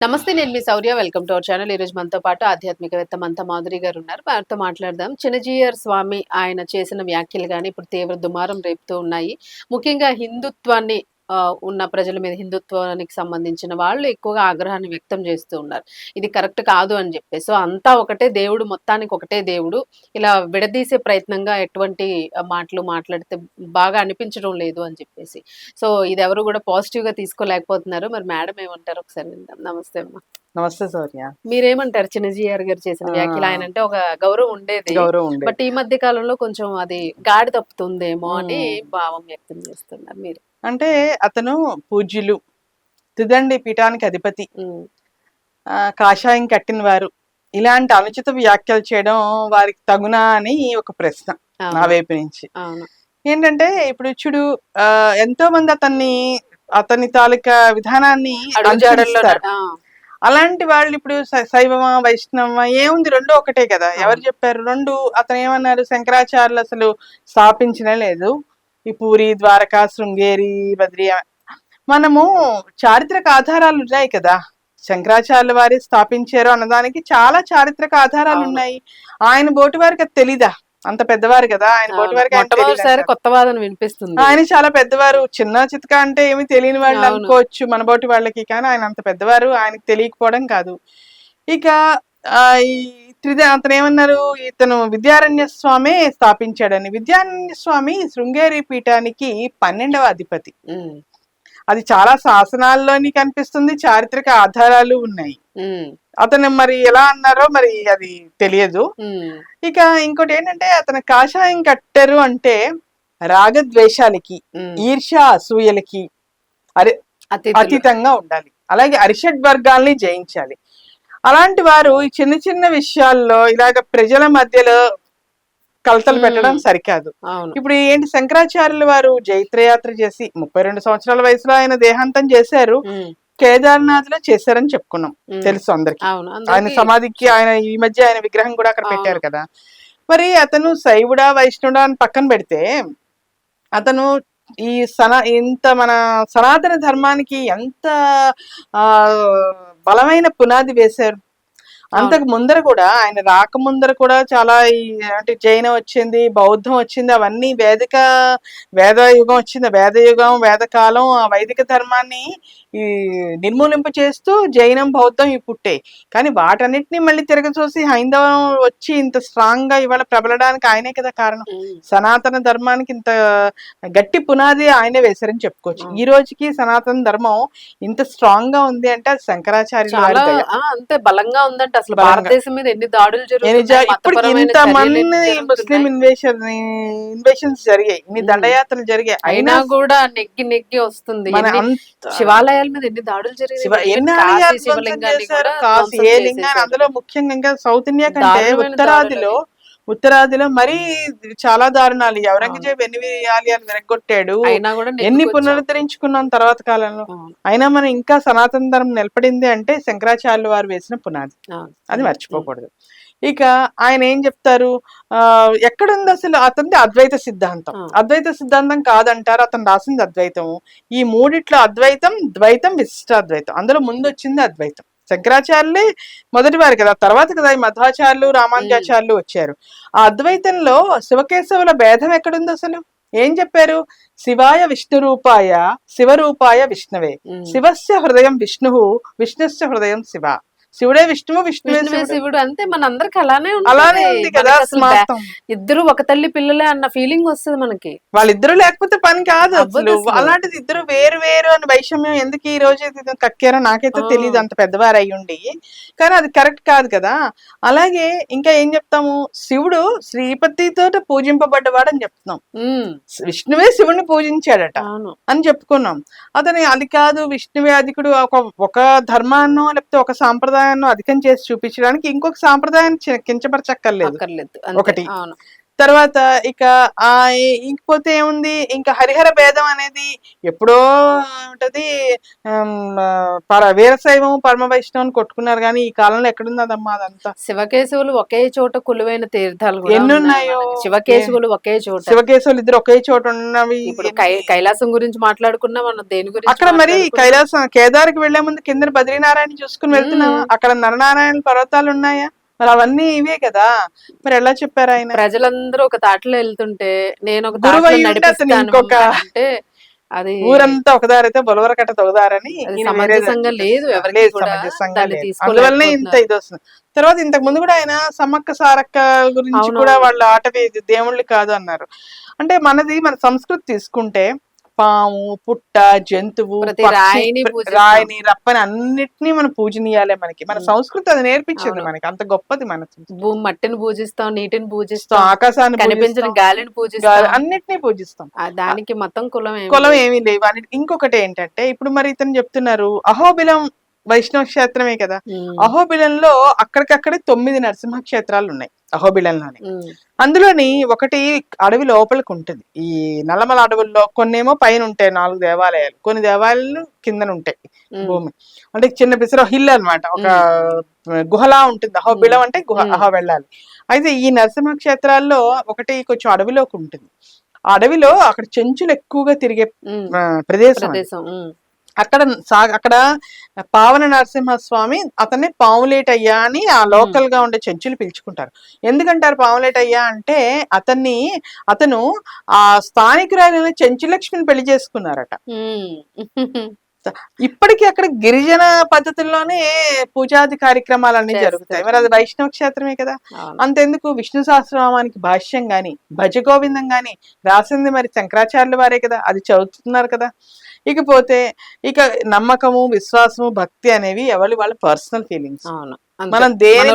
నమస్తే నేను మీ Sourya welcome to our channel. ఈ రోజు మనతో పాటు ఆధ్యాత్మికవేత్త మంత మాధురి గారు ఉన్నారు. వారితో మాట్లాడదాం. చిన్నజీయర్ స్వామి ఆయన చేసిన వ్యాఖ్యలు కానీ ఇప్పుడు తీవ్ర దుమారం రేపుతూ ఉన్నాయి. ముఖ్యంగా హిందుత్వాన్ని ఉన్న ప్రజల మీద హిందుత్వానికి సంబంధించిన వాళ్ళు ఎక్కువగా ఆగ్రహాన్ని వ్యక్తం చేస్తూ ఉన్నారు. ఇది కరెక్ట్ కాదు అని చెప్పి సో అంతా ఒకటే దేవుడు మొత్తానికి ఒకటే దేవుడు. ఇలా విడదీసే ప్రయత్నంగా ఎటువంటి మాటలు మాట్లాడితే బాగా అనిపించడం లేదు అని చెప్పేసి. సో ఇది ఎవరు కూడా పాజిటివ్గా తీసుకోలేకపోతున్నారు. మరి మేడం ఏమంటారు? ఒకసారి విందాం. నమస్తే అమ్మా. నమస్తే సౌర్య. మీరేమంటారు? చిన్నజీఆర్ గారు చేసిన. వ్యాఖ్యలు. ఆయన అంటే ఒక గౌరవం ఉండేది. గౌరవం బట్ ఈ మధ్య కాలంలో కొంచెం అది గాడి తప్పుతుందేమో అని. భావం వ్యక్తం చేస్తున్నారు మీరు. అంటే అతను పూజ్యులు. తుదండి పీఠానికి అధిపతి. కాషాయం కట్టిన వారు ఇలాంటి అనుచిత వ్యాఖ్యలు చేయడం వారికి తగునా అని ఒక ప్రశ్న నా వైపు నుంచి. ఏంటంటే ఇప్పుడు చూడు ఎంతో మంది అతన్ని అతని తాలూకా విధానాన్ని అలాంటి వాళ్ళు ఇప్పుడు శైవమా వైష్ణవమా ఏముంది? రెండు ఒకటే కదా. ఎవరు చెప్పారు? రెండు అతను ఏమన్నారు? శంకరాచార్యులు అసలు స్థాపించిన లేదు. ఈ పూరి ద్వారకా శృంగేరి బద్రి మనము చారిత్రక ఆధారాలు ఉన్నాయి కదా శంకరాచార్యుల వారి స్థాపించారు అన్నదానికి చాలా చారిత్రక ఆధారాలు. ఉన్నాయి ఆయన బోటి వారికి అది తెలీదా అంత పెద్దవారు కదా ఆయన బోటి. వారికి? కొత్త వాదన వినిపిస్తుంది ఆయన చాలా పెద్దవారు చిన్న చితక అంటే ఏమి తెలియని వాళ్ళు. అనుకోవచ్చు మనబోటి వాళ్ళకి కానీ ఆయన అంత పెద్దవారు ఆయనకి తెలియకపోవడం కాదు ఇక ఆ, ఈ త్రిద అతను ఏమన్నారు ఇతను విద్యారణ్య స్వామి స్థాపించాడని విద్యారణ్య స్వామి శృంగేరి పీఠానికి పన్నెండవ అధిపతి. అది చాలా శాసనాల్లోని కనిపిస్తుంది చారిత్రక ఆధారాలు ఉన్నాయి. అతను మరి ఎలా అన్నారో మరి అది తెలియదు. ఇక ఇంకోటి ఏంటంటే అతను కాషాయం కట్టారు అంటే రాగద్వేషాలకి. ఈర్ష అసూయలకి అరి. అతీతంగా ఉండాలి అలాగే అరిషడ్ వర్గాల్ని జయించాలి అలాంటి వారు ఈ చిన్న చిన్న విషయాల్లో ఇలాగ ప్రజల మధ్యలో కలతలు పెట్టడం. సరికాదు ఇప్పుడు ఏంటి శంకరాచార్యులు వారు జైత్రయాత్ర చేసి ముప్పై రెండు సంవత్సరాల వయసులో ఆయన దేహాంతం చేశారు. కేదార్నాథ్లో చేశారని చెప్పుకున్నాం. తెలుసు అందరికి ఆయన సమాధికి ఆయన ఈ మధ్య ఆయన విగ్రహం కూడా అక్కడ. పెట్టారు కదా మరి అతను శైవుడా వైష్ణవుడా అని పక్కన పెడితే అతను ఈ సన ఇంత మన సనాతన ధర్మానికి ఎంత ఆ బలమైన పునాది వేశారు అంతకు ముందర కూడా ఆయన రాక ముందర కూడా చాలా ఈ అంటే జైనం వచ్చింది బౌద్ధం వచ్చింది అవన్నీ వేదిక వేద యుగం వచ్చింది వేద యుగం వేదకాలం ఆ వైదిక ధర్మాన్ని ఈ నిర్మూలింప చేస్తూ జైనం బౌద్ధం ఇవి పుట్టాయి కానీ వాటన్నిటిని మళ్ళీ తిరగచూసి హైందవం వచ్చి ఇంత స్ట్రాంగ్గా ఇవాళ ప్రబలడానికి ఆయనే కదా కారణం. సనాతన ధర్మానికి ఇంత గట్టి పునాది ఆయనే వేశారని చెప్పుకోవచ్చు. ఈ రోజుకి సనాతన ధర్మం ఇంత స్ట్రాంగ్గా ఉంది అంటే. ఆ, అంతే బలంగా ఉందంటే అసలు బలంగా. భారతదేశం మీద ఎన్ని దాడులు నేను జరుగుతున్నాయి నిజ- ఇప్పుడు మతపరమైన ఇంత చర్యలు మంది ఎన్ని ముస్లిం జరుగుతున్నాయి. ఇన్వేషన్ ఇన్వేషన్స్ జరిగాయి ఇన్ని. దండయాత్రలు జరిగాయి అయినా కూడా నెగ్గి నెగ్గి వస్తుంది శివాలయాల మీద ఎన్ని దాడులు జరిగాయి కాశీ ఏ లింగాన్ని. అందులో ముఖ్యంగా ఇంకా సౌత్ ఇండియా కంటే ఉత్తరాదిలో ఉత్తరాదిలో మరీ చాలా దారుణాలు. ఔరంగజేబు ఎన్ని విరగొట్టాడు అయినా కూడా ఎన్ని. పునరుద్ధరించుకున్నాం తర్వాత కాలంలో? అయినా మనం ఇంకా సనాతన ధర్మం నిలబడింది అంటే శంకరాచార్యులు వారు వేసిన పునాది. అది మర్చిపోకూడదు. ఇక ఆయన ఏం చెప్తారు? ఆ ఎక్కడుంది అసలు అతనిది అద్వైత సిద్ధాంతం. అద్వైత సిద్ధాంతం కాదంటారు. అతను రాసింది అద్వైతం. ఈ మూడిట్లో అద్వైతం ద్వైతం విశిష్టాద్వైతం. అందులో ముందు వచ్చింది అద్వైతం. శంకరాచార్యులే మొదటి వారు కదా. తర్వాత కదా ఈ మధ్వాచార్యులు రామానుజాచార్యులు వచ్చారు. ఆ అద్వైతంలో శివకేశవుల భేదం ఎక్కడుంది అసలు? ఏం చెప్పారు? శివాయ విష్ణు రూపాయ శివరూపాయ విష్ణవే. శివస్య హృదయం విష్ణు విష్ణుస్య హృదయం శివ. శివుడే విష్ణువు విష్ణువే శివుడు. అంతే మనందరికి అలానే ఉంటుంది. అలానే ఉంది కదా ఇద్దరు ఒక తల్లి పిల్లలే అన్న ఫీలింగ్ వస్తుంది మనకి. వాళ్ళిద్దరు లేకపోతే పని కాదు. అలాంటిది ఇద్దరు వేరు వేరు అని వైషమ్యం ఎందుకు ఈ రోజు కక్కారో నాకైతే. తెలియదు అంత పెద్దవారు అయి ఉండి. కానీ అది కరెక్ట్ కాదు కదా. అలాగే ఇంకా ఏం చెప్తాము? శివుడు శ్రీపతితో పూజింపబడ్డవాడు అని చెప్తున్నాం. విష్ణువే శివుడిని పూజించాడట. అని చెప్పుకున్నాం. అతని అది కాదు విష్ణువే అధికుడు ఒక ఒక ధర్మాన్నో లేకపోతే ఒక సాంప్రదాయాన్నో అధికం చేసి చూపించడానికి ఇంకొక సాంప్రదాయాన్ని చి- కించపరచక్కర్లేదు. ఒకటి. అవును. తర్వాత ఇక ఆ ఇంకపోతే ఏముంది? ఇంకా హరిహర భేదం అనేది ఎప్పుడో ఉంటది. పర వీరశైవం పరమ వైష్ణవం కొట్టుకున్నారు కానీ ఈ కాలంలో ఎక్కడున్నదమ్మా అదంతా? శివకేశవులు ఒకే చోట కొలువైన తీర్థాలు ఎన్ని ఉన్నాయి. శివకేశవులు ఒకే చోట. శివకేశవులు ఇద్దరు ఒకే చోట ఉన్నవి ఇప్పుడు కైలాసం గురించి మాట్లాడుకున్నా మనం దేని గురించి అక్కడ మరి? కైలాసం కేదార్కి వెళ్ళే ముందు కింద బద్రీనారాయణ చూసుకుని వెళ్తున్నావా? మ్మ్. అక్కడ నరనారాయణ పర్వతాలు ఉన్నాయా? మరి అవన్నీ ఇవే కదా మరి ఎలా చెప్పారు ఆయన ప్రజలందరూ ఒక తాటలో వెళ్తుంటే నేను ఒక గురువు తాటలో అయి ఉంటే అతను నడిపిస్తాను ఇంకొక- అంటే అది ఊరంతా ఒకదారైతే బొలవర కట్ట అది ఈయన వేరే సమంజసంగా దానికి లేదు చేస్తారు. ఎవరికి లేదు, కూడా సమంజసంగా దాన్ని లేదు. తీసుకోలేకపోతున్నారు. అందువల్లనే ఇంత ఇది వస్తుంది తర్వాత ఇంతకు ముందు కూడా ఆయన సమ్మక్క సారక్క గురించి అవునవును. కూడా వాళ్ళ ఆటవి దేవుళ్ళు కాదు అన్నారు అంటే మనది మన సంస్కృతి తీసుకుంటే పాము పుట్ట జంతువు రాయిని. రాయిని రప్పని అన్నిటినీ మనం పూజనీయాలే మనకి మన. సంస్కృతి అది నేర్పించింది. మనకి అంత గొప్పది మన. భూమి మట్టిని పూజిస్తాం నీటిని పూజిస్తాం ఆకాశాన్ని కనిపించిన గాలిని గాలి- పూజిస్తాం అన్నిటినీ పూజిస్తాం దానికి మొత్తం కులం కులం. ఏమీ లేవు ఇంకొకటి ఏంటంటే ఇప్పుడు మరి ఇతను చెప్తున్నారు అహోబిలం వైష్ణవ క్షేత్రమే కదా. ఉమ్. అహోబిలంలో అక్కడికక్కడే తొమ్మిది నరసింహ క్షేత్రాలు ఉన్నాయి అహోబిలంలోనే. అందులోని ఒకటి అడవి లోపలికి ఉంటుంది. ఈ నల్లమల అడవుల్లో కొన్నేమో పైన ఉంటాయి నాలుగు దేవాలయాలు. కొన్ని దేవాలయాలు కిందన ఉంటాయి. భూమి. అంటే చిన్న పిసర హిల్ అన్నమాట. ఒక గుహలా ఉంటుంది. అహోబిలం అంటే గుహ. అహో వెళ్ళాలి. అయితే ఈ నరసింహ క్షేత్రాల్లో ఒకటి కొంచెం అడవిలోకి ఉంటుంది. అడవిలో అక్కడ చెంచులు ఎక్కువగా తిరిగే ప్రదేశం. అక్కడ సా అక్కడ పావన నరసింహస్వామి అతన్ని పావులేట్ అయ్యా అని ఆ లోకల్గా ఉండే చెంచులు పిలుచుకుంటారు. ఎందుకంటారు పావులేట్ అయ్యా అంటే అతన్ని అతను ఆ స్థానికురాలైన చెంచులక్ష్మిని పెళ్ళి చేసుకున్నారట. ఇప్పటికీ అక్కడ గిరిజన పద్ధతుల్లోనే పూజాది కార్యక్రమాలన్నీ చేస్తారు. జరుగుతాయి. మరి అది వైష్ణవ క్షేత్రమే కదా. అంతెందుకు విష్ణు సహస్రనామానికి భాష్యం గాని భజ గోవిందం గాని రాసింది మరి శంకరాచార్యుల వారే కదా? అది చదువుతున్నారు కదా? ఇకపోతే ఇక నమ్మకము విశ్వాసము భక్తి అనేవి ఎవరి వాళ్ళ పర్సనల్ ఫీలింగ్స్. అవును. మనం దేని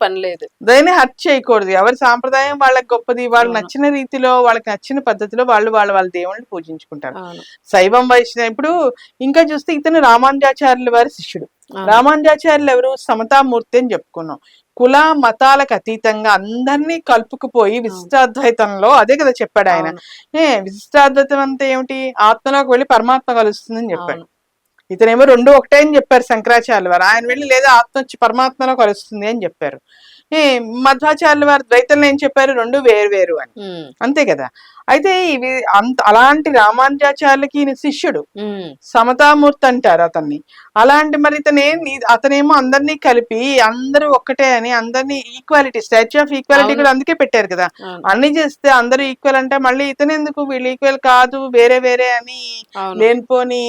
పని లేదు. దేన్ని హర్ట్ చేయకూడదు. ఎవరి సాంప్రదాయం వాళ్ళకి గొప్పది వాళ్ళు అవును. నచ్చిన రీతిలో వాళ్ళకి నచ్చిన పద్ధతిలో వాళ్ళు వాళ్ళ వాళ్ళ దేవుళ్ళని పూజించుకుంటారు. శైవం వైష్ణవ ఇప్పుడు ఇంకా చూస్తే ఇతను రామానుజాచార్యుల వారి శిష్యుడు. రామానుజాచార్యులు ఎవరు? సమతామూర్తి అని చెప్పుకున్నాం. కుల మతాలకు అతీతంగా అందరినీ కలుపుకుపోయి విశిష్టాద్వైతంలో అదే కదా చెప్పాడు ఆయన. ఏ విశిష్టాద్వైతం అంటే ఏమిటి? ఆత్మలోకి వెళ్ళి పరమాత్మ కలుస్తుందని చెప్పాడు. ఇతనేమో రెండు ఒకటే అని చెప్పారు శంకరాచార్యుల వారు. ఆయన వెళ్ళి లేదా ఆత్మ వచ్చి పరమాత్మలో కలుస్తుంది అని చెప్పారు. మధ్వాచార్యుల వారు ద్వైతంలో ఏం చెప్పారు రెండు వేరు వేరు అని. అంతే కదా అయితే ఇవి అంత అలాంటి రామానుజాచార్యులకి శిష్యుడు. సమతామూర్తి అంటారు అతన్ని అలాంటి మరి ఇతను అతనేమో అందరినీ కలిపి అందరూ ఒక్కటే అని అందరినీ ఈక్వాలిటీ స్టాచ్యూ ఆఫ్ ఈక్వాలిటీ. కూడా అందుకే పెట్టారు కదా. అన్ని చేస్తే అందరూ ఈక్వల్ అంటే మళ్ళీ ఇతను ఎందుకు వీళ్ళు ఈక్వల్ కాదు వేరే వేరే అని. లేనిపోని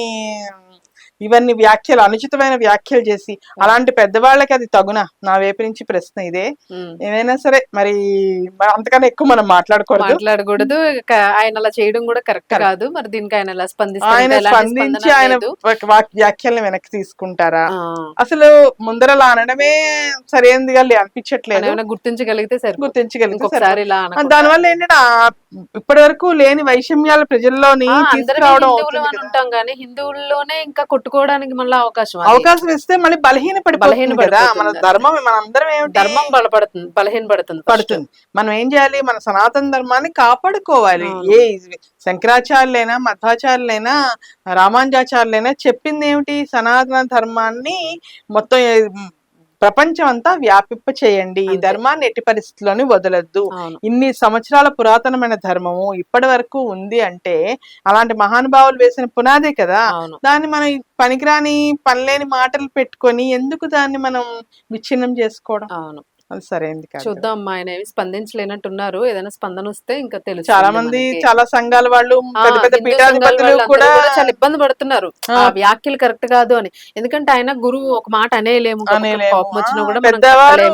ఇవన్నీ వ్యాఖ్యలు అనుచితమైన వ్యాఖ్యలు చేసి అలాంటి పెద్దవాళ్ళకి అది తగునా. నా వైపు నుంచి ప్రశ్న ఇదే. ఏమైనా సరే మరి అంతకన్నా ఎక్కువ మనం మాట్లాడకూడదు. మాట్లాడకూడదు. ఆయన అలా చేయడం కూడా కరెక్ట్. కాదు. మరి దీనికి ఆయన ఎలా స్పందిస్తారు ఆయన స్పందించి ఆయన వ్యాఖ్యల్ని వెనక్కి తీసుకుంటారా. అసలు ముందరలా అనడమే సరైనదిగా అనిపించట్లేదు. గుర్తించగలిగితే సరే గుర్తించగలిగితే ఇంకొకసారి ఇలా అనకుండా. దాని వల్ల ఏంటంటే ఇప్పటి వరకు లేని వైషమ్యాల ప్రజల్లోని తీసుకురావడం. ఉంటాం కానీ హిందువుల్లోనే ఇంకా కొట్టుకోవడానికి మళ్ళీ అవకాశం. అవకాశం ఇస్తే మళ్ళీ బలహీన పడిపోతుంది బలహీన కదా మన. ధర్మం మన అందరం ఏమిటి ధర్మం బలపడుతుంది బలహీన పడుతుంది. పడుతుంది మనం ఏం చేయాలి మన సనాతన ధర్మాన్ని కాపాడుకోవాలి. ఏ శంకరాచార్యులైనా మధ్వాచార్యులైనా రామానుజాచార్యులైనా చెప్పింది ఏమిటి సనాతన ధర్మాన్ని మొత్తం ప్రపంచం అంతా వ్యాపింప చేయండి. ఈ. ధర్మాన్ని ఎట్టి పరిస్థితుల్లోని వదలొద్దు. ఇన్ని సంవత్సరాల పురాతనమైన ధర్మము ఇప్పటి వరకు ఉంది అంటే అలాంటి మహానుభావులు వేసిన పునాదే కదా. దాన్ని మనం పనికిరాని పనిలేని మాటలు పెట్టుకొని ఎందుకు దాన్ని మనం విచ్ఛిన్నం చేసుకోవడం? అవును. అది కదా. చూద్దాం అమ్మా ఆయన ఏమి స్పందించలేనట్టున్నారు ఏదైనా స్పందన వస్తే ఇంకా తెలుసు చాలా మంది చాలా సంఘాల వాళ్ళు పెద్ద పెద్ద పీఠాధిపతులు కూడా చాలా ఇబ్బంది పడుతున్నారు ఆ. వ్యాఖ్యలు కరెక్ట్ కాదు అని ఎందుకంటే ఆయన గురువు ఒక మాట అనేయలేము. కోపం వచ్చినా కూడా ఆయన పెద్దవారు.